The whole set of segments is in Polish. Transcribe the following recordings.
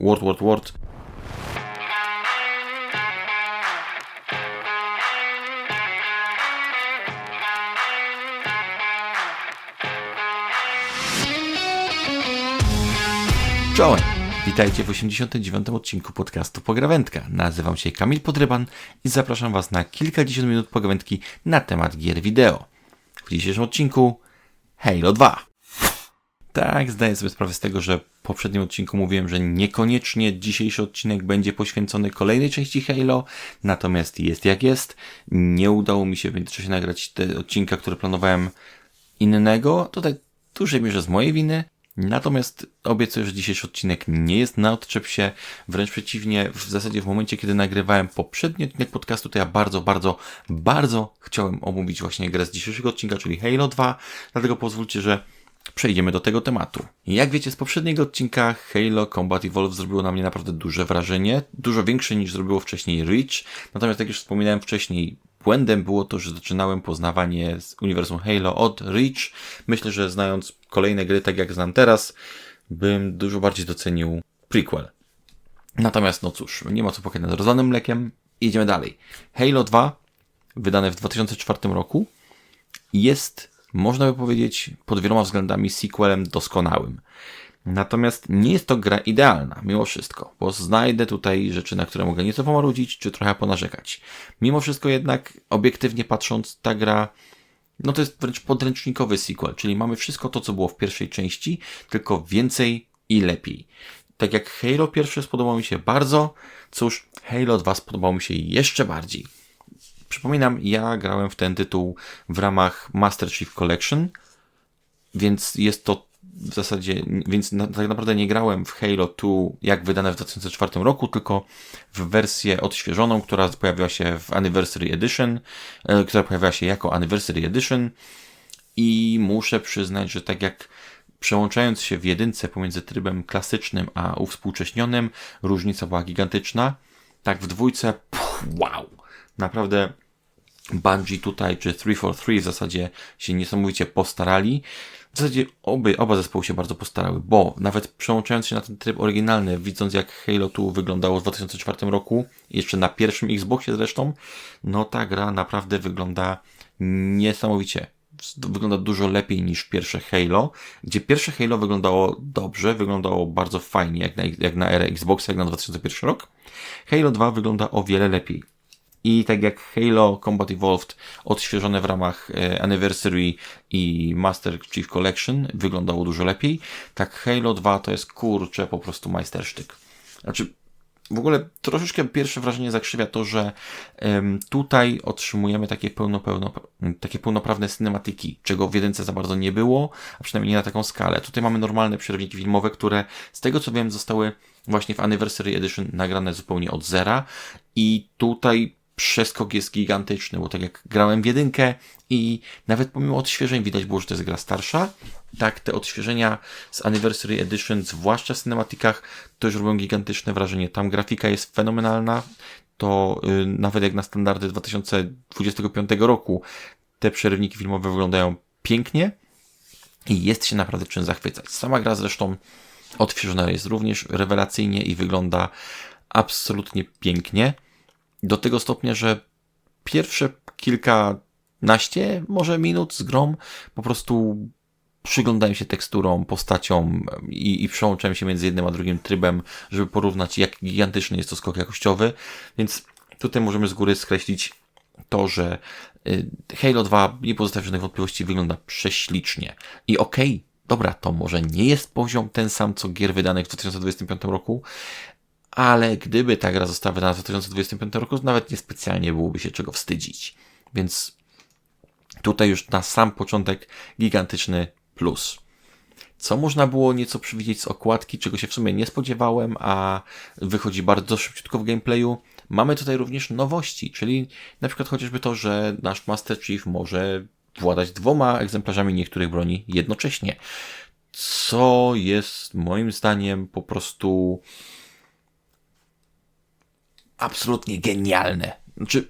Word, word, word. Czołem! Witajcie w 89. odcinku podcastu Pograwędka. Nazywam się Kamil Podryban i zapraszam Was na kilkadziesiąt minut pogawędki na temat gier wideo. W dzisiejszym odcinku Halo 2. Tak, zdaję sobie sprawę z tego, że w poprzednim odcinku mówiłem, że niekoniecznie dzisiejszy odcinek będzie poświęcony kolejnej części Halo, natomiast jest jak jest. Nie udało mi się w międzyczasie nagrać te odcinka, które planowałem innego. Tutaj w dużej mierze z mojej winy. Natomiast obiecuję, że dzisiejszy odcinek nie jest na odczep się. Wręcz przeciwnie, w zasadzie w momencie, kiedy nagrywałem poprzedni odcinek podcastu, to ja bardzo, bardzo, bardzo chciałem omówić właśnie grę z dzisiejszego odcinka, czyli Halo 2. Dlatego pozwólcie, że przejdziemy do tego tematu. Jak wiecie z poprzedniego odcinka, Halo Combat Evolve zrobiło na mnie naprawdę duże wrażenie. Dużo większe niż zrobiło wcześniej Reach. Natomiast jak już wspominałem wcześniej, błędem było to, że zaczynałem poznawanie z uniwersum Halo od Reach. Myślę, że znając kolejne gry tak jak znam teraz, bym dużo bardziej docenił prequel. Natomiast no cóż, nie ma co płakać nad rozlanym mlekiem. Idziemy dalej. Halo 2, wydane w 2004 roku, jest, można by powiedzieć, pod wieloma względami sequelem doskonałym. Natomiast nie jest to gra idealna, mimo wszystko, bo znajdę tutaj rzeczy, na które mogę nieco pomarudzić, czy trochę ponarzekać. Mimo wszystko jednak, obiektywnie patrząc, ta gra, no to jest wręcz podręcznikowy sequel, czyli mamy wszystko to, co było w pierwszej części, tylko więcej i lepiej. Tak jak Halo pierwsze spodobało mi się bardzo, cóż, Halo 2 spodobało mi się jeszcze bardziej. Przypominam, ja grałem w ten tytuł w ramach Master Chief Collection, więc jest to w zasadzie, więc na, tak naprawdę nie grałem w Halo 2 jak wydane w 2004 roku, tylko w wersję odświeżoną, która pojawiła się w Anniversary Edition, e, która pojawiła się jako Anniversary Edition i muszę przyznać, że tak jak przełączając się w jedynce pomiędzy trybem klasycznym a uwspółcześnionym, różnica była gigantyczna. Tak w dwójce, pff, wow! Naprawdę Bungie tutaj, czy 343 w zasadzie się niesamowicie postarali. W zasadzie oby, oba zespoły się bardzo postarały, bo nawet przełączając się na ten tryb oryginalny, widząc jak Halo 2 wyglądało w 2004 roku, jeszcze na pierwszym Xboxie zresztą, no ta gra naprawdę wygląda niesamowicie. Wygląda dużo lepiej niż pierwsze Halo, gdzie pierwsze Halo wyglądało dobrze, wyglądało bardzo fajnie, jak na, jak na erę Xboxa, jak na 2001 rok. Halo 2 wygląda o wiele lepiej. I tak jak Halo Combat Evolved odświeżone w ramach e, Anniversary i Master Chief Collection wyglądało dużo lepiej, tak Halo 2 to jest kurczę po prostu majstersztyk. Znaczy, w ogóle troszeczkę pierwsze wrażenie zakrzywia to, że tutaj otrzymujemy takie, pełno, pełno, takie pełnoprawne cinematyki, czego w jedynce za bardzo nie było, a przynajmniej nie na taką skalę. Tutaj mamy normalne przerywniki filmowe, które z tego co wiem zostały właśnie w Anniversary Edition nagrane zupełnie od zera i tutaj przeskok jest gigantyczny, bo tak jak grałem w jedynkę i nawet pomimo odświeżeń widać było, że to jest gra starsza, tak te odświeżenia z Anniversary Edition, zwłaszcza w cinematikach, to już robią gigantyczne wrażenie. Tam grafika jest fenomenalna, to yy, nawet jak na standardy 2025 roku te przerywniki filmowe wyglądają pięknie i jest się naprawdę czym zachwycać. Sama gra zresztą odświeżona jest również rewelacyjnie i wygląda absolutnie pięknie. Do tego stopnia, że pierwsze kilkanaście może minut z grom po prostu przyglądałem się teksturom, postaciom i, i przełączałem się między jednym a drugim trybem, żeby porównać, jak gigantyczny jest to skok jakościowy. Więc tutaj możemy z góry skreślić to, że y, Halo 2 nie pozostawia żadnych wątpliwości, wygląda prześlicznie. I okej, okay, dobra, to może nie jest poziom ten sam, co gier wydanych w 2025 roku, ale gdyby ta gra została wydana w 2025 roku, nawet niespecjalnie byłoby się czego wstydzić. Więc tutaj już na sam początek gigantyczny plus. Co można było nieco przewidzieć z okładki, czego się w sumie nie spodziewałem, a wychodzi bardzo szybciutko w gameplayu. Mamy tutaj również nowości, czyli na przykład chociażby to, że nasz Master Chief może władać dwoma egzemplarzami niektórych broni jednocześnie. Co jest moim zdaniem po prostu absolutnie genialne. Znaczy,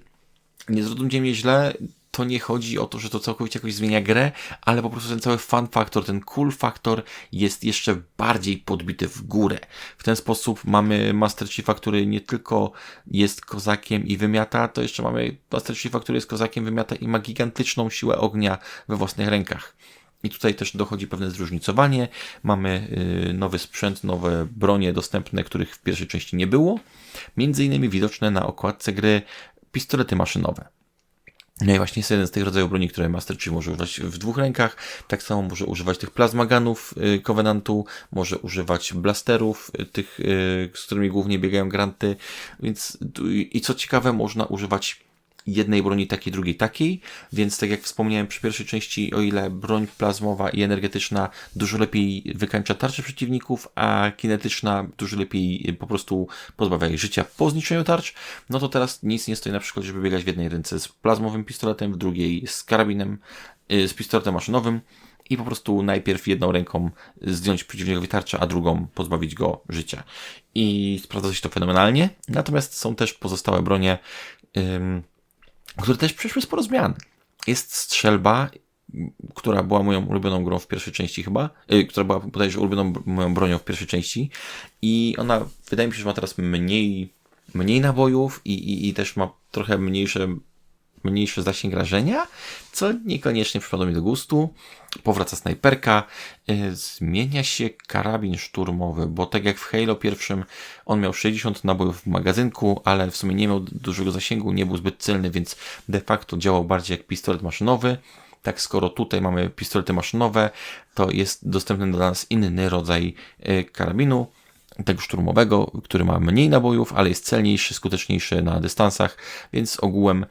nie zrozumcie mnie źle, to nie chodzi o to, że to całkowicie jakoś zmienia grę, ale po prostu ten cały fun factor, ten cool factor jest jeszcze bardziej podbity w górę. W ten sposób mamy Master Chiefa, który nie tylko jest kozakiem i wymiata, to jeszcze mamy Master Chiefa, który jest kozakiem, wymiata i ma gigantyczną siłę ognia we własnych rękach. I tutaj też dochodzi pewne zróżnicowanie. Mamy y, nowy sprzęt, nowe bronie dostępne, których w pierwszej części nie było. Między innymi widoczne na okładce gry pistolety maszynowe. No i właśnie jest jeden z tych rodzajów broni, które Master Chief może używać w dwóch rękach. Tak samo może używać tych plazmaganów y, Covenantu, może używać blasterów, y, tych, z którymi głównie biegają granty. Więc i co ciekawe, można używać jednej broni takiej, drugiej takiej, więc tak jak wspomniałem przy pierwszej części, o ile broń plazmowa i energetyczna dużo lepiej wykańcza tarcze przeciwników, a kinetyczna dużo lepiej po prostu pozbawia ich życia po zniszczeniu tarcz, no to teraz nic nie stoi na przykład, żeby biegać w jednej ręce z plazmowym pistoletem, w drugiej z karabinem, y, z pistoletem maszynowym i po prostu najpierw jedną ręką zdjąć przeciwnikowi tarczę, a drugą pozbawić go życia. I sprawdza się to fenomenalnie. Natomiast są też pozostałe bronie, które też przeszły sporo zmian. Jest strzelba, która była moją ulubioną grą w pierwszej części chyba, yy, która była bodajże ulubioną moją bronią w pierwszej części i ona wydaje mi się, że ma teraz mniej, mniej nabojów i, i, i też ma trochę mniejsze mniejszy zasięg rażenia, co niekoniecznie przypadło mi do gustu. Powraca snajperka, e, zmienia się karabin szturmowy, bo tak jak w Halo pierwszym on miał 60 nabojów w magazynku, ale w sumie nie miał dużego zasięgu, nie był zbyt celny, więc de facto działał bardziej jak pistolet maszynowy. Tak, skoro tutaj mamy pistolety maszynowe, to jest dostępny dla nas inny rodzaj e, karabinu, tego szturmowego, który ma mniej nabojów, ale jest celniejszy, skuteczniejszy na dystansach, więc ogółem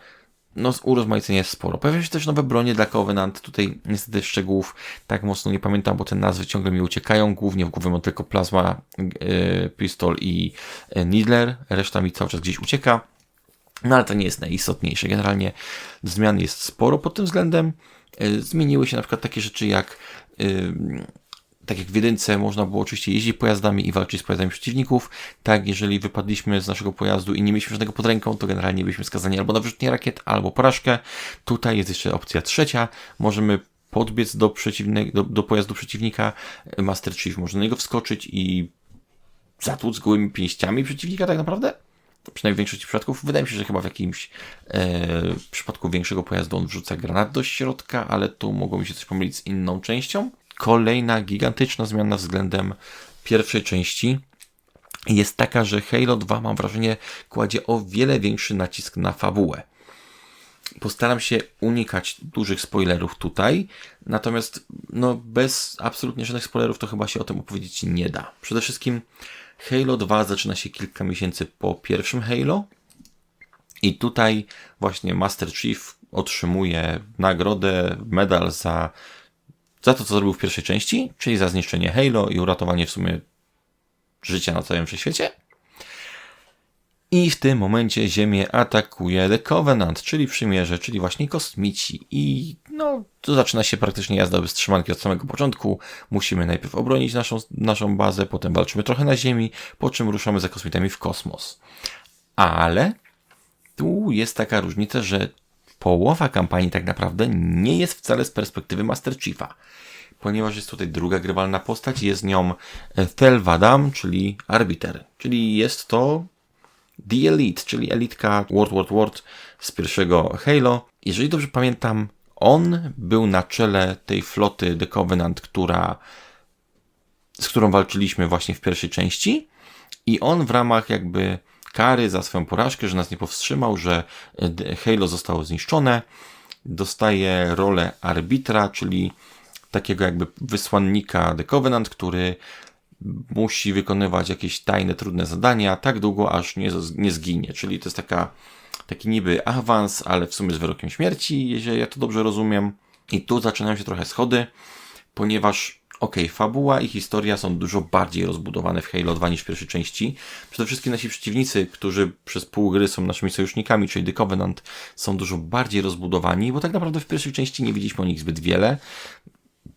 no urozmaicenia jest sporo. Pojawiają się też nowe bronie dla Covenant. Tutaj niestety szczegółów tak mocno nie pamiętam, bo te nazwy ciągle mi uciekają. Głównie w głowie mam tylko Plasma, e, Pistol i e, Needler. Reszta mi cały czas gdzieś ucieka. No ale to nie jest najistotniejsze. Generalnie zmian jest sporo pod tym względem. E, zmieniły się na przykład takie rzeczy jak tak jak w jedynce można było oczywiście jeździć pojazdami i walczyć z pojazdami przeciwników, tak jeżeli wypadliśmy z naszego pojazdu i nie mieliśmy żadnego pod ręką, to generalnie byliśmy skazani albo na wyrzucenie rakiet, albo porażkę. Tutaj jest jeszcze opcja trzecia, możemy podbiec do, przeciwnego, do, do pojazdu przeciwnika, Master Chief może na niego wskoczyć i zatłuc gołymi pięściami przeciwnika tak naprawdę? Przynajmniej w większości przypadków. Wydaje mi się, że chyba w jakimś e, przypadku większego pojazdu on wrzuca granat do środka, ale tu mogło mi się coś pomylić z inną częścią kolejna gigantyczna zmiana względem pierwszej części jest taka, że Halo 2 mam wrażenie kładzie o wiele większy nacisk na fabułę. Postaram się unikać dużych spoilerów tutaj, natomiast no, bez absolutnie żadnych spoilerów to chyba się o tym opowiedzieć nie da. Przede wszystkim Halo 2 zaczyna się kilka miesięcy po pierwszym Halo i tutaj właśnie Master Chief otrzymuje nagrodę, medal za za to, co zrobił w pierwszej części, czyli za zniszczenie Halo i uratowanie w sumie życia na całym świecie. I w tym momencie Ziemię atakuje The Covenant, czyli przymierze, czyli właśnie kosmici. I no, to zaczyna się praktycznie jazda bez trzymanki od samego początku. Musimy najpierw obronić naszą, naszą bazę, potem walczymy trochę na Ziemi, po czym ruszamy za kosmitami w kosmos. Ale tu jest taka różnica, że połowa kampanii tak naprawdę nie jest wcale z perspektywy Master Chiefa, ponieważ jest tutaj druga grywalna postać, jest nią e, Thelvadam, czyli arbiter, czyli jest to The Elite, czyli elitka World War World z pierwszego Halo. Jeżeli dobrze pamiętam, on był na czele tej floty The Covenant, która, z którą walczyliśmy właśnie w pierwszej części i on w ramach jakby kary za swoją porażkę, że nas nie powstrzymał, że e, Halo zostało zniszczone. Dostaje rolę arbitra, czyli takiego jakby wysłannika The Covenant, który musi wykonywać jakieś tajne, trudne zadania tak długo, aż nie, nie zginie. Czyli to jest taka, taki niby awans, ale w sumie z wyrokiem śmierci, jeżeli ja to dobrze rozumiem. I tu zaczynają się trochę schody, ponieważ okej, okay, fabuła i historia są dużo bardziej rozbudowane w Halo 2 niż w pierwszej części. Przede wszystkim nasi przeciwnicy, którzy przez pół gry są naszymi sojusznikami, czyli The Covenant, są dużo bardziej rozbudowani, bo tak naprawdę w pierwszej części nie widzieliśmy o nich zbyt wiele.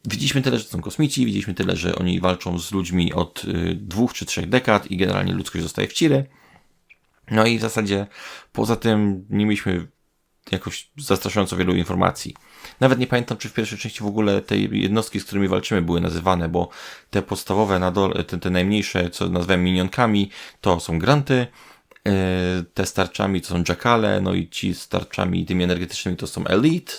Widzieliśmy tyle, że są kosmici, widzieliśmy tyle, że oni walczą z ludźmi od y, dwóch czy trzech dekad i generalnie ludzkość zostaje w ciry. No i w zasadzie poza tym nie mieliśmy jakoś zastraszająco wielu informacji. Nawet nie pamiętam, czy w pierwszej części w ogóle te jednostki, z którymi walczymy, były nazywane, bo te podstawowe, na dole, te, te najmniejsze, co nazywam minionkami, to są granty, yy, te starczami to są jackale, no i ci starczami tymi energetycznymi to są elite.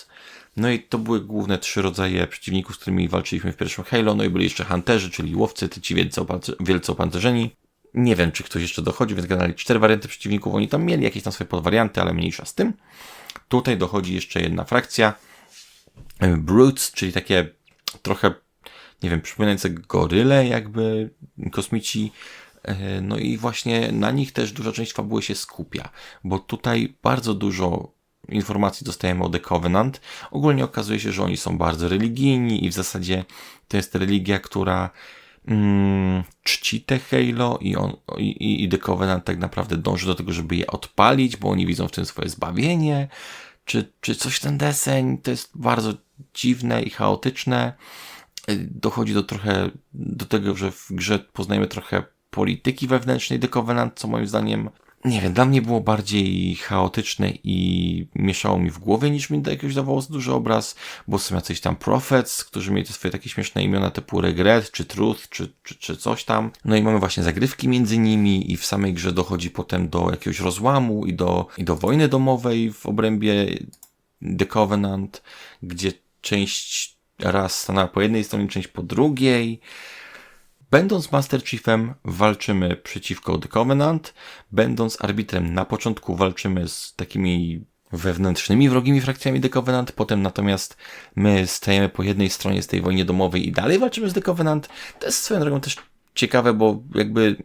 No i to były główne trzy rodzaje przeciwników, z którymi walczyliśmy w pierwszym Halo. No i byli jeszcze hunterzy, czyli łowcy, ci wielce, opancer wielce opancerzeni. Nie wiem, czy ktoś jeszcze dochodzi, więc generalnie cztery warianty przeciwników. Oni tam mieli jakieś tam swoje podwarianty, ale mniejsza z tym. Tutaj dochodzi jeszcze jedna frakcja. Brutes, czyli takie trochę, nie wiem, przypominające goryle, jakby kosmici. No i właśnie na nich też duża część fabuły się skupia, bo tutaj bardzo dużo informacji dostajemy o The Covenant. Ogólnie okazuje się, że oni są bardzo religijni i w zasadzie to jest religia, która mm, czci te Halo i, on, i, i The Covenant tak naprawdę dąży do tego, żeby je odpalić, bo oni widzą w tym swoje zbawienie, czy, czy coś ten deseń. To jest bardzo dziwne i chaotyczne. Dochodzi do trochę do tego, że w grze poznajemy trochę polityki wewnętrznej The Covenant, co moim zdaniem nie wiem, dla mnie było bardziej chaotyczne i mieszało mi w głowie, niż mi jakiegoś dawało duży obraz, bo są jacyś tam prophets, którzy mieli te swoje takie śmieszne imiona typu Regret, czy Truth, czy, czy, czy coś tam. No i mamy właśnie zagrywki między nimi i w samej grze dochodzi potem do jakiegoś rozłamu i do, i do wojny domowej w obrębie The Covenant, gdzie część raz stanęła po jednej stronie, część po drugiej. Będąc Master Chiefem walczymy przeciwko The Covenant, będąc arbitrem na początku walczymy z takimi wewnętrznymi wrogimi frakcjami The Covenant, potem natomiast my stajemy po jednej stronie z tej wojny domowej i dalej walczymy z The Covenant. To jest swoją drogą też ciekawe, bo jakby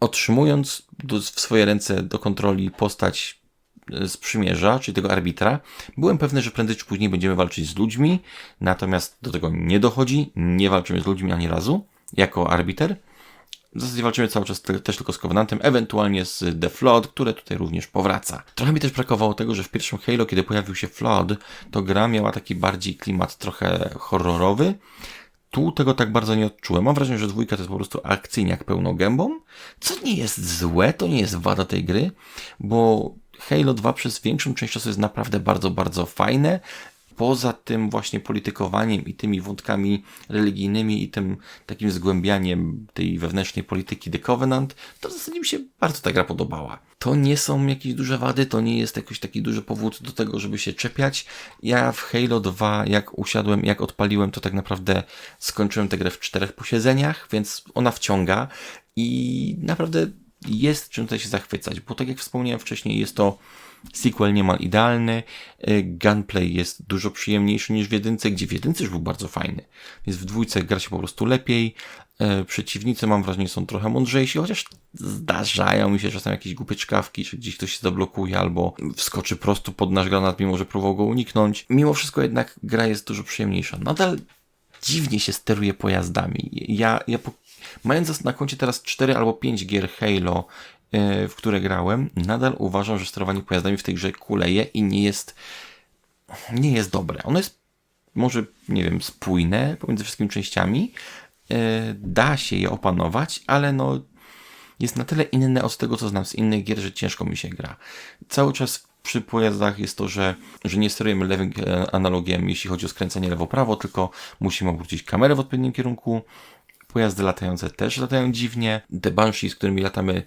otrzymując w swoje ręce do kontroli postać z przymierza, czyli tego arbitra, byłem pewny, że prędzej czy później będziemy walczyć z ludźmi, natomiast do tego nie dochodzi, nie walczymy z ludźmi ani razu jako arbiter. W zasadzie walczymy cały czas też tylko z Covenantem, ewentualnie z The Flood, które tutaj również powraca. Trochę mi też brakowało tego, że w pierwszym Halo, kiedy pojawił się Flood, to gra miała taki bardziej klimat trochę horrorowy. Tu tego tak bardzo nie odczułem. Mam wrażenie, że dwójka to jest po prostu akcyjniak pełną gębą, co nie jest złe, to nie jest wada tej gry, bo Halo 2 przez większą część czasu jest naprawdę bardzo, bardzo fajne poza tym właśnie politykowaniem i tymi wątkami religijnymi i tym takim zgłębianiem tej wewnętrznej polityki The Covenant, to w zasadzie mi się bardzo ta gra podobała. To nie są jakieś duże wady, to nie jest jakiś taki duży powód do tego, żeby się czepiać. Ja w Halo 2, jak usiadłem, jak odpaliłem, to tak naprawdę skończyłem tę grę w czterech posiedzeniach, więc ona wciąga i naprawdę jest czym tutaj się zachwycać, bo tak jak wspomniałem wcześniej, jest to Sequel niemal idealny. Y, gunplay jest dużo przyjemniejszy niż w jedynce, gdzie w jedynce już był bardzo fajny. Więc w dwójce gra się po prostu lepiej. Y, przeciwnicy mam wrażenie są trochę mądrzejsi, chociaż zdarzają mi się czasem jakieś głupie czkawki, czy gdzieś ktoś się zablokuje albo wskoczy prosto pod nasz granat, mimo że próbował go uniknąć. Mimo wszystko jednak gra jest dużo przyjemniejsza. Nadal dziwnie się steruje pojazdami. Ja, ja po, mając na koncie teraz 4 albo 5 gier Halo w które grałem, nadal uważam, że sterowanie pojazdami w tej grze kuleje i nie jest, nie jest dobre. Ono jest może, nie wiem, spójne pomiędzy wszystkimi częściami, e, da się je opanować, ale no jest na tyle inne od tego, co znam z innych gier, że ciężko mi się gra. Cały czas przy pojazdach jest to, że, że nie sterujemy lewym e, analogiem, jeśli chodzi o skręcenie lewo-prawo, tylko musimy obrócić kamerę w odpowiednim kierunku. Pojazdy latające też latają dziwnie. Te Banshee, z którymi latamy,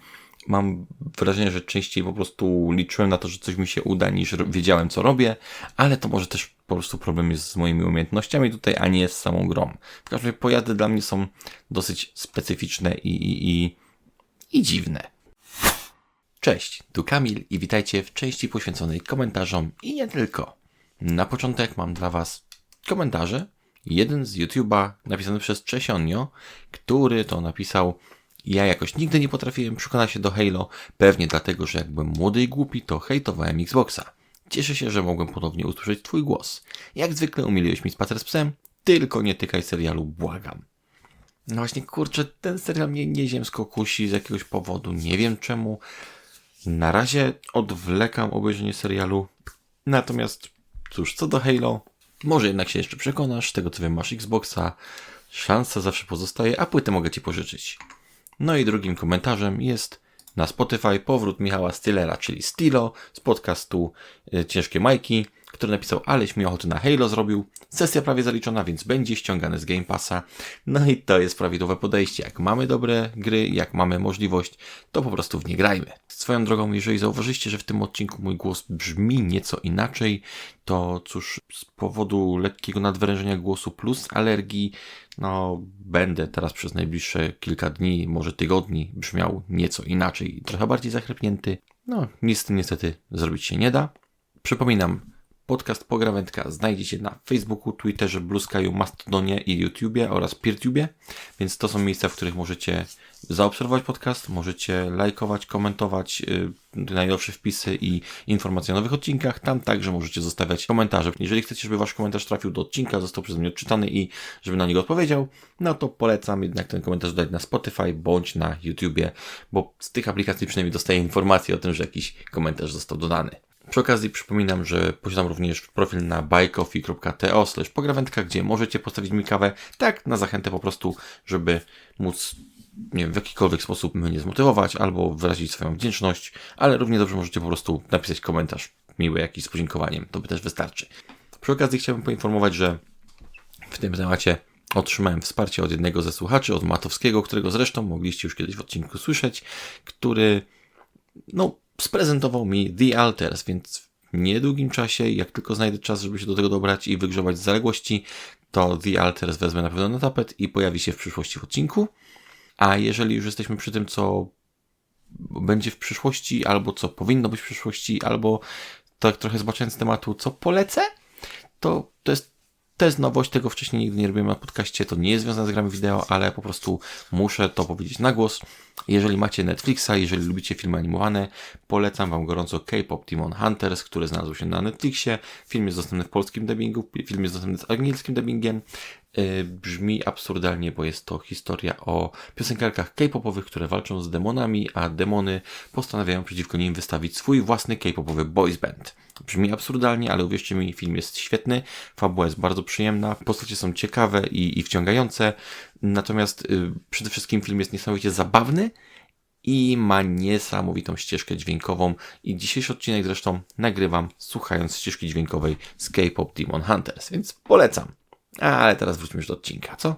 mam wrażenie, że częściej po prostu liczyłem na to, że coś mi się uda, niż wiedziałem, co robię, ale to może też po prostu problem jest z moimi umiejętnościami tutaj, a nie z samą grą. W każdym razie pojazdy dla mnie są dosyć specyficzne i, i, i, i dziwne. Cześć, tu Kamil i witajcie w części poświęconej komentarzom i nie tylko. Na początek mam dla Was komentarze. Jeden z YouTube'a napisany przez Czesionio, który to napisał ja jakoś nigdy nie potrafiłem przekonać się do Halo, pewnie dlatego, że jak byłem młody i głupi, to hejtowałem Xboxa. Cieszę się, że mogłem ponownie usłyszeć Twój głos. Jak zwykle umiliłeś mi spacer z psem, tylko nie tykaj serialu, błagam. No właśnie, kurczę, ten serial mnie nieziemsko kusi z jakiegoś powodu, nie wiem czemu. Na razie odwlekam obejrzenie serialu, natomiast cóż, co do Halo, może jednak się jeszcze przekonasz, tego co wiem masz Xboxa, szansa zawsze pozostaje, a płytę mogę Ci pożyczyć. No i drugim komentarzem jest Na Spotify powrót Michała Stylera, czyli Stilo z podcastu y, Ciężkie Majki, który napisał, aleś mi ochoty na Halo zrobił. Sesja prawie zaliczona, więc będzie ściągany z Game Passa. No i to jest prawidłowe podejście. Jak mamy dobre gry, jak mamy możliwość, to po prostu w nie grajmy. Swoją drogą, jeżeli zauważyście, że w tym odcinku mój głos brzmi nieco inaczej, to cóż, z powodu lekkiego nadwyrężenia głosu plus alergii, no będę teraz przez najbliższe kilka dni, może tygodni brzmiał nieco inaczej, trochę bardziej zachrypnięty. No, nic z tym niestety zrobić się nie da. Przypominam, Podcast Pograwędka znajdziecie na Facebooku, Twitterze, Blue Sky'u, Mastodonie i YouTubie oraz PeerTubie, więc to są miejsca, w których możecie zaobserwować podcast, możecie lajkować, komentować yy, najnowsze wpisy i informacje o nowych odcinkach. Tam także możecie zostawiać komentarze. Jeżeli chcecie, żeby wasz komentarz trafił do odcinka, został przeze mnie odczytany i żeby na niego odpowiedział, no to polecam jednak ten komentarz dodać na Spotify bądź na YouTubie, bo z tych aplikacji przynajmniej dostaję informację o tym, że jakiś komentarz został dodany. Przy okazji przypominam, że posiadam również profil na buycoffee.to pograwędka, gdzie możecie postawić mi kawę, tak na zachętę po prostu, żeby móc nie wiem, w jakikolwiek sposób mnie zmotywować albo wyrazić swoją wdzięczność, ale równie dobrze możecie po prostu napisać komentarz miły jakiś z podziękowaniem, to by też wystarczy. Przy okazji chciałbym poinformować, że w tym temacie otrzymałem wsparcie od jednego ze słuchaczy, od Matowskiego, którego zresztą mogliście już kiedyś w odcinku słyszeć, który no sprezentował mi The Alters, więc w niedługim czasie, jak tylko znajdę czas, żeby się do tego dobrać i wygrzebać z zaległości, to The Alters wezmę na pewno na tapet i pojawi się w przyszłości w odcinku. A jeżeli już jesteśmy przy tym, co będzie w przyszłości, albo co powinno być w przyszłości, albo tak trochę zbaczając tematu, co polecę, to to jest to jest nowość, tego wcześniej nigdy nie robiłem na podcaście, to nie jest związane z grami wideo, ale po prostu muszę to powiedzieć na głos. Jeżeli macie Netflixa, jeżeli lubicie filmy animowane, polecam Wam gorąco K-Pop Demon Hunters, który znalazł się na Netflixie. Film jest dostępny w polskim dubbingu, film jest dostępny z angielskim dubbingiem. Yy, brzmi absurdalnie, bo jest to historia o piosenkarkach K-popowych, które walczą z demonami, a demony postanawiają przeciwko nim wystawić swój własny K-popowy boys band. Brzmi absurdalnie, ale uwierzcie mi, film jest świetny, fabuła jest bardzo przyjemna, postacie są ciekawe i, i wciągające, natomiast yy, przede wszystkim film jest niesamowicie zabawny i ma niesamowitą ścieżkę dźwiękową i dzisiejszy odcinek zresztą nagrywam słuchając ścieżki dźwiękowej z K-Pop Demon Hunters, więc polecam. Ale teraz wróćmy już do odcinka, co?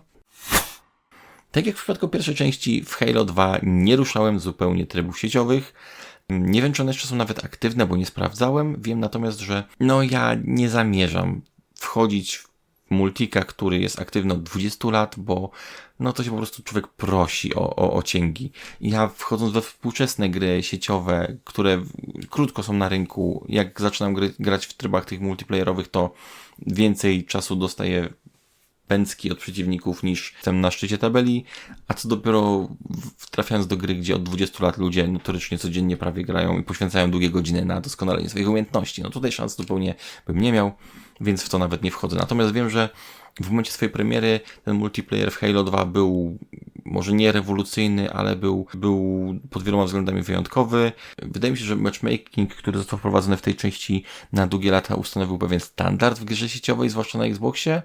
Tak jak w przypadku pierwszej części, w Halo 2 nie ruszałem zupełnie trybów sieciowych. Nie wiem, czy one jeszcze są nawet aktywne, bo nie sprawdzałem. Wiem natomiast, że no ja nie zamierzam wchodzić w multika, który jest aktywny od 20 lat, bo no to się po prostu człowiek prosi o, o, o cięgi. Ja wchodząc we współczesne gry sieciowe, które krótko są na rynku, jak zaczynam gry, grać w trybach tych multiplayerowych, to więcej czasu dostaję pęcki od przeciwników niż jestem na szczycie tabeli, a co dopiero trafiając do gry, gdzie od 20 lat ludzie notorycznie codziennie prawie grają i poświęcają długie godziny na doskonalenie swoich umiejętności. No tutaj szans zupełnie bym nie miał, więc w to nawet nie wchodzę. Natomiast wiem, że w momencie swojej premiery ten multiplayer w Halo 2 był może nie rewolucyjny, ale był, był pod wieloma względami wyjątkowy. Wydaje mi się, że matchmaking, który został wprowadzony w tej części na długie lata ustanowił pewien standard w grze sieciowej, zwłaszcza na Xboxie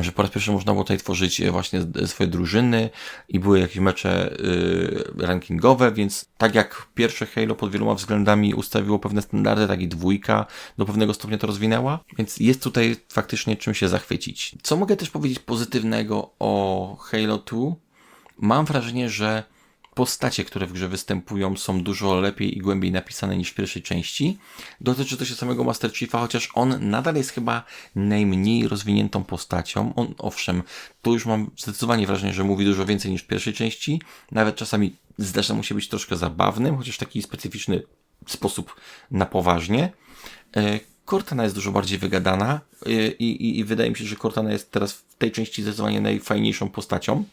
że po raz pierwszy można było tutaj tworzyć e, właśnie swoje drużyny i były jakieś mecze y, rankingowe, więc tak jak pierwsze Halo pod wieloma względami ustawiło pewne standardy, tak i dwójka do pewnego stopnia to rozwinęła, więc jest tutaj faktycznie czym się zachwycić. Co mogę też powiedzieć pozytywnego o Halo 2? Mam wrażenie, że postacie, które w grze występują, są dużo lepiej i głębiej napisane niż w pierwszej części. Dotyczy to się samego Master Chiefa, chociaż on nadal jest chyba najmniej rozwiniętą postacią. On, owszem, tu już mam zdecydowanie wrażenie, że mówi dużo więcej niż w pierwszej części. Nawet czasami zdarza mu się być troszkę zabawnym, chociaż taki specyficzny sposób na poważnie. E, Cortana jest dużo bardziej wygadana e, i, i, i wydaje mi się, że Cortana jest teraz w tej części zdecydowanie najfajniejszą postacią.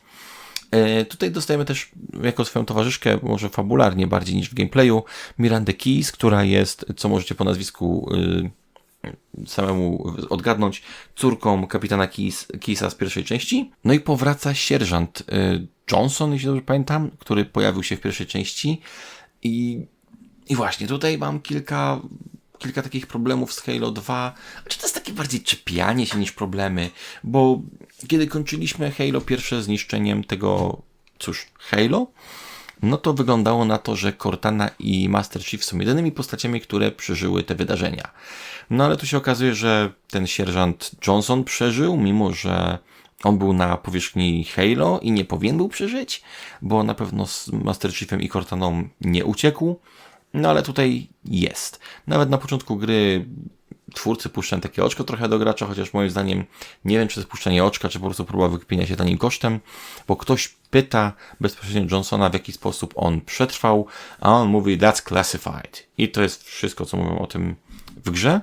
E, tutaj dostajemy też jako swoją towarzyszkę, może fabularnie bardziej niż w gameplayu, Mirandę Keys, która jest, co możecie po nazwisku y, samemu odgadnąć, córką kapitana Keys, Keysa z pierwszej części. No i powraca sierżant y, Johnson, jeśli dobrze pamiętam, który pojawił się w pierwszej części. I, i właśnie tutaj mam kilka kilka takich problemów z Halo 2. Czy to jest takie bardziej czepianie się niż problemy? Bo kiedy kończyliśmy Halo pierwsze zniszczeniem tego, cóż, Halo, no to wyglądało na to, że Cortana i Master Chief są jedynymi postaciami, które przeżyły te wydarzenia. No ale tu się okazuje, że ten sierżant Johnson przeżył, mimo że on był na powierzchni Halo i nie powinien był przeżyć, bo na pewno z Master Chiefem i Cortaną nie uciekł. No ale tutaj jest. Nawet na początku gry twórcy puszczają takie oczko trochę do gracza, chociaż moim zdaniem nie wiem, czy to jest puszczenie oczka, czy po prostu próba wykpienia się tanim kosztem, bo ktoś pyta bezpośrednio Johnsona, w jaki sposób on przetrwał, a on mówi that's classified. I to jest wszystko, co mówią o tym w grze.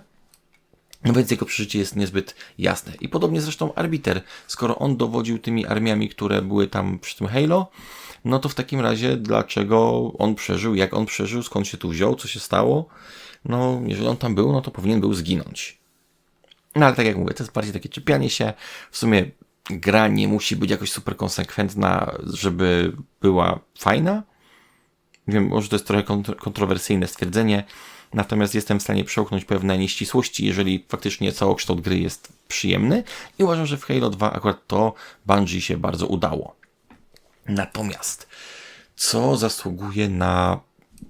No więc jego przeżycie jest niezbyt jasne. I podobnie zresztą Arbiter. Skoro on dowodził tymi armiami, które były tam przy tym Halo, no to w takim razie dlaczego on przeżył, jak on przeżył, skąd się tu wziął, co się stało? No, jeżeli on tam był, no to powinien był zginąć. No ale tak jak mówię, to jest bardziej takie czepianie się. W sumie gra nie musi być jakoś super konsekwentna, żeby była fajna. Wiem, może to jest trochę kontrowersyjne stwierdzenie, natomiast jestem w stanie przełknąć pewne nieścisłości, jeżeli faktycznie całokształt gry jest przyjemny i uważam, że w Halo 2 akurat to Bungie się bardzo udało. Natomiast co zasługuje na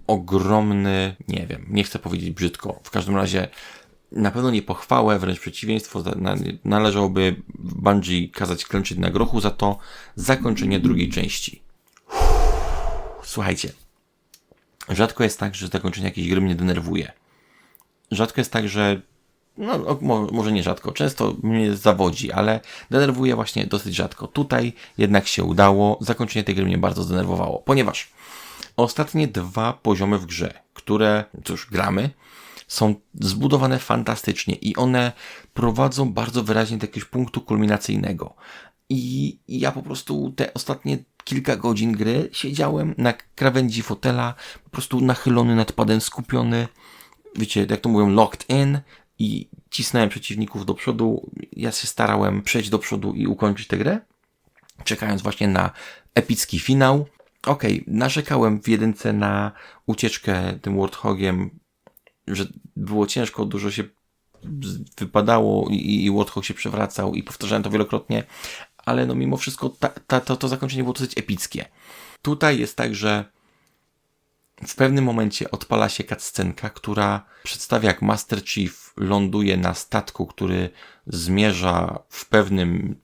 ogromny, nie wiem, nie chcę powiedzieć brzydko, w każdym razie na pewno nie pochwałę, wręcz przeciwieństwo, należałoby Bungie kazać klęczyć na grochu za to zakończenie drugiej części. Słuchajcie, rzadko jest tak, że zakończenie jakiejś gry mnie denerwuje. Rzadko jest tak, że no, może nie rzadko, często mnie zawodzi, ale denerwuje właśnie dosyć rzadko. Tutaj jednak się udało, zakończenie tej gry mnie bardzo zdenerwowało, ponieważ ostatnie dwa poziomy w grze, które, cóż, gramy, są zbudowane fantastycznie i one prowadzą bardzo wyraźnie do jakiegoś punktu kulminacyjnego. I ja po prostu te ostatnie kilka godzin gry siedziałem na krawędzi fotela, po prostu nachylony nad padem, skupiony, wiecie, jak to mówią, locked in i cisnąłem przeciwników do przodu. Ja się starałem przejść do przodu i ukończyć tę grę, czekając właśnie na epicki finał. Okej, okay, narzekałem w jedynce na ucieczkę tym Warthogiem, że było ciężko, dużo się wypadało i, i Warthog się przewracał i powtarzałem to wielokrotnie, ale no mimo wszystko ta, ta, to, to zakończenie było dosyć epickie. Tutaj jest tak, że w pewnym momencie odpala się cutscenka, która przedstawia jak Master Chief ląduje na statku, który zmierza w pewnym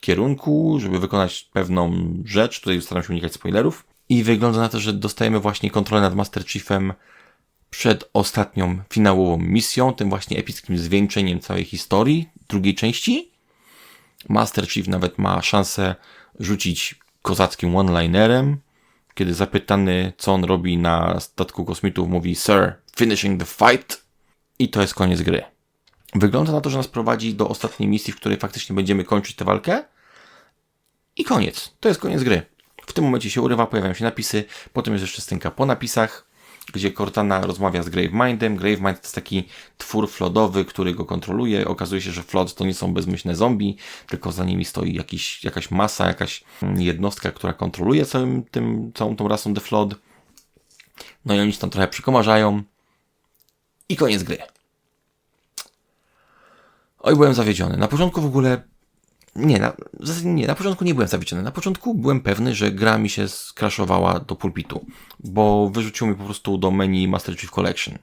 kierunku, żeby wykonać pewną rzecz. Tutaj staram się unikać spoilerów. I wygląda na to, że dostajemy właśnie kontrolę nad Master Chiefem przed ostatnią finałową misją, tym właśnie epickim zwieńczeniem całej historii drugiej części. Master Chief nawet ma szansę rzucić kozackim one-linerem, kiedy zapytany, co on robi na statku kosmitów, mówi Sir, finishing the fight. I to jest koniec gry. Wygląda na to, że nas prowadzi do ostatniej misji, w której faktycznie będziemy kończyć tę walkę. I koniec. To jest koniec gry. W tym momencie się urywa, pojawiają się napisy, potem jest jeszcze stynka po napisach, gdzie Cortana rozmawia z Gravemindem. Gravemind to jest taki twór flodowy, który go kontroluje. Okazuje się, że flod to nie są bezmyślne zombie, tylko za nimi stoi jakiś, jakaś masa, jakaś jednostka, która kontroluje całym tym, całą tą rasą The Flood. No i oni się tam trochę przykomarzają. I koniec gry. Oj, byłem zawiedziony. Na początku w ogóle nie, na, w zasadzie nie, na początku nie byłem zawiedziony. Na początku byłem pewny, że gra mi się skraszowała do pulpitu, bo wyrzucił mi po prostu do menu Master Chief Collection.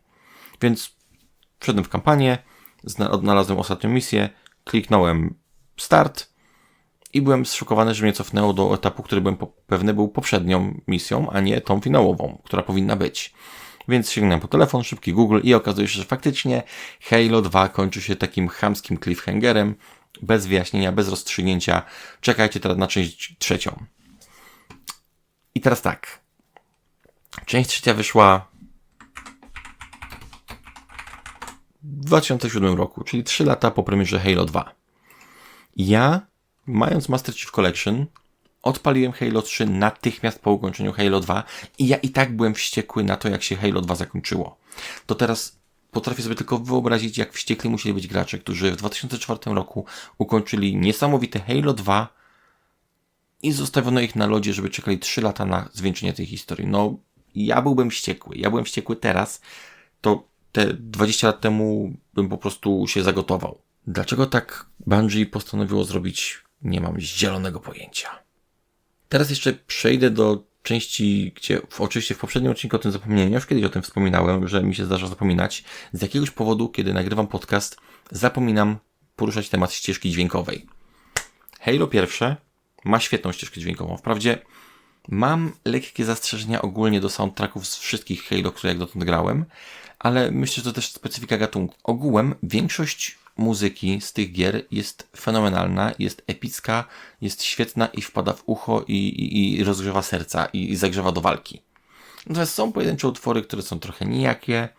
Więc wszedłem w kampanię, odnalazłem ostatnią misję, kliknąłem start i byłem zszokowany, że mnie cofnęło do etapu, który byłem pewny był poprzednią misją, a nie tą finałową, która powinna być. Więc sięgnąłem po telefon, szybki Google i okazuje się, że faktycznie Halo 2 kończy się takim chamskim cliffhangerem, bez wyjaśnienia, bez rozstrzygnięcia. Czekajcie teraz na część trzecią. I teraz tak. Część trzecia wyszła w 2007 roku, czyli 3 lata po premierze Halo 2. Ja, mając Master Chief Collection, odpaliłem Halo 3 natychmiast po ukończeniu Halo 2 i ja i tak byłem wściekły na to, jak się Halo 2 zakończyło. To teraz potrafię sobie tylko wyobrazić, jak wściekli musieli być gracze, którzy w 2004 roku ukończyli niesamowite Halo 2 i zostawiono ich na lodzie, żeby czekali 3 lata na zwieńczenie tej historii. No, ja byłbym wściekły. Ja byłem wściekły teraz, to te 20 lat temu bym po prostu się zagotował. Dlaczego tak Bungie postanowiło zrobić, nie mam zielonego pojęcia. Teraz jeszcze przejdę do części, gdzie w, oczywiście w poprzednim odcinku o tym zapomniałem, ja już kiedyś o tym wspominałem, że mi się zdarza zapominać. Z jakiegoś powodu, kiedy nagrywam podcast, zapominam poruszać temat ścieżki dźwiękowej. Halo pierwsze ma świetną ścieżkę dźwiękową. Wprawdzie mam lekkie zastrzeżenia ogólnie do soundtracków z wszystkich Halo, które jak dotąd grałem, ale myślę, że to też specyfika gatunku. Ogółem większość muzyki z tych gier jest fenomenalna, jest epicka, jest świetna i wpada w ucho i, i, i rozgrzewa serca i, i zagrzewa do walki. Natomiast są pojedyncze utwory, które są trochę nijakie.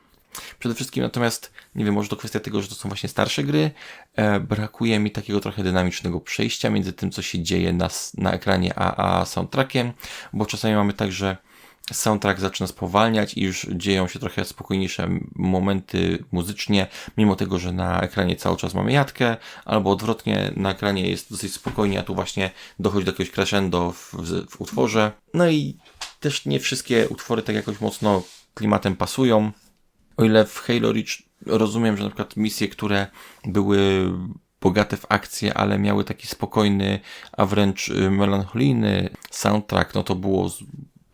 Przede wszystkim natomiast, nie wiem, może to kwestia tego, że to są właśnie starsze gry, e, brakuje mi takiego trochę dynamicznego przejścia między tym, co się dzieje na, na ekranie, a, a soundtrackiem, bo czasami mamy tak, że soundtrack zaczyna spowalniać i już dzieją się trochę spokojniejsze momenty muzycznie, mimo tego, że na ekranie cały czas mamy jatkę, albo odwrotnie, na ekranie jest dosyć spokojnie, a tu właśnie dochodzi do jakiegoś crescendo w, w, w utworze. No i też nie wszystkie utwory tak jakoś mocno klimatem pasują. O ile w Halo Reach rozumiem, że na przykład misje, które były bogate w akcje, ale miały taki spokojny, a wręcz y, melancholijny soundtrack, no to było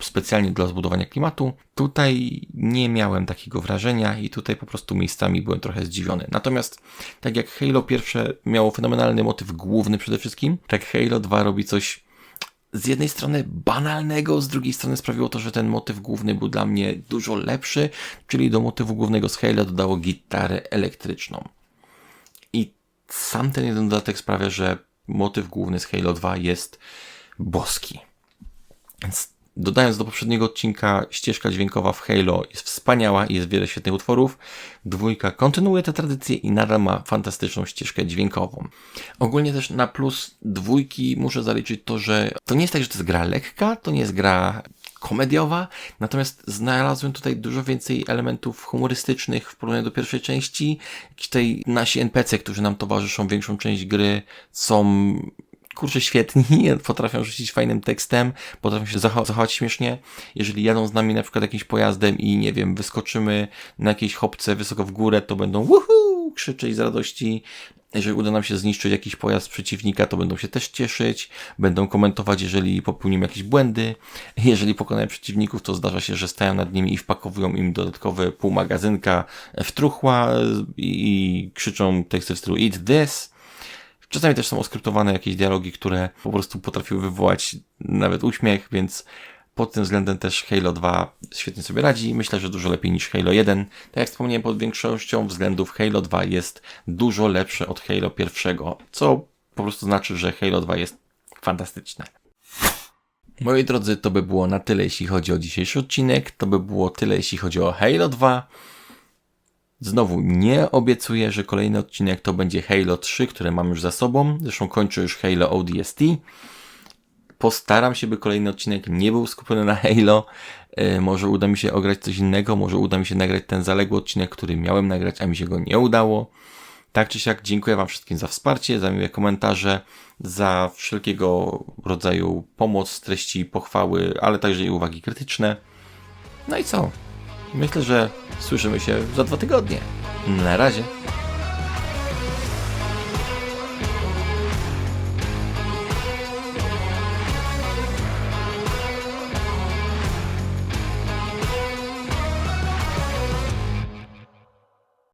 specjalnie dla zbudowania klimatu. Tutaj nie miałem takiego wrażenia i tutaj po prostu miejscami byłem trochę zdziwiony. Natomiast tak jak Halo pierwsze miało fenomenalny motyw główny przede wszystkim, tak Halo 2 robi coś z jednej strony banalnego, z drugiej strony sprawiło to, że ten motyw główny był dla mnie dużo lepszy, czyli do motywu głównego z Halo dodało gitarę elektryczną. I sam ten jeden dodatek sprawia, że motyw główny z Halo 2 jest boski. Więc dodając do poprzedniego odcinka, ścieżka dźwiękowa w Halo jest wspaniała i jest wiele świetnych utworów. Dwójka kontynuuje tę tradycję i nadal ma fantastyczną ścieżkę dźwiękową. Ogólnie też na plus dwójki muszę zaliczyć to, że to nie jest tak, że to jest gra lekka, to nie jest gra komediowa, natomiast znalazłem tutaj dużo więcej elementów humorystycznych w porównaniu do pierwszej części. Tutaj nasi NPC, którzy nam towarzyszą większą część gry, są kurczę świetni, potrafią rzucić fajnym tekstem, potrafią się zacho- zachować śmiesznie. Jeżeli jadą z nami na przykład jakimś pojazdem i nie wiem, wyskoczymy na jakiejś chopce wysoko w górę, to będą wuhu krzyczeć z radości. Jeżeli uda nam się zniszczyć jakiś pojazd przeciwnika, to będą się też cieszyć, będą komentować, jeżeli popełnimy jakieś błędy. Jeżeli pokonają przeciwników, to zdarza się, że stają nad nimi i wpakowują im dodatkowe pół magazynka w truchła i, i krzyczą teksty w stylu eat this. Czasami też są oskryptowane jakieś dialogi, które po prostu potrafiły wywołać nawet uśmiech, więc pod tym względem też Halo 2 świetnie sobie radzi. Myślę, że dużo lepiej niż Halo 1. Tak jak wspomniałem, pod większością względów Halo 2 jest dużo lepsze od Halo 1, co po prostu znaczy, że Halo 2 jest fantastyczne. Moi drodzy, to by było na tyle, jeśli chodzi o dzisiejszy odcinek. To by było tyle, jeśli chodzi o Halo 2. Znowu nie obiecuję, że kolejny odcinek to będzie Halo 3, które mam już za sobą. Zresztą kończę już Halo ODST. Postaram się, by kolejny odcinek nie był skupiony na Halo. E, może uda mi się ograć coś innego, może uda mi się nagrać ten zaległy odcinek, który miałem nagrać, a mi się go nie udało. Tak czy siak, dziękuję Wam wszystkim za wsparcie, za miłe komentarze, za wszelkiego rodzaju pomoc, treści, pochwały, ale także i uwagi krytyczne. No i co? Myślę, że słyszymy się za dwa tygodnie. Na razie.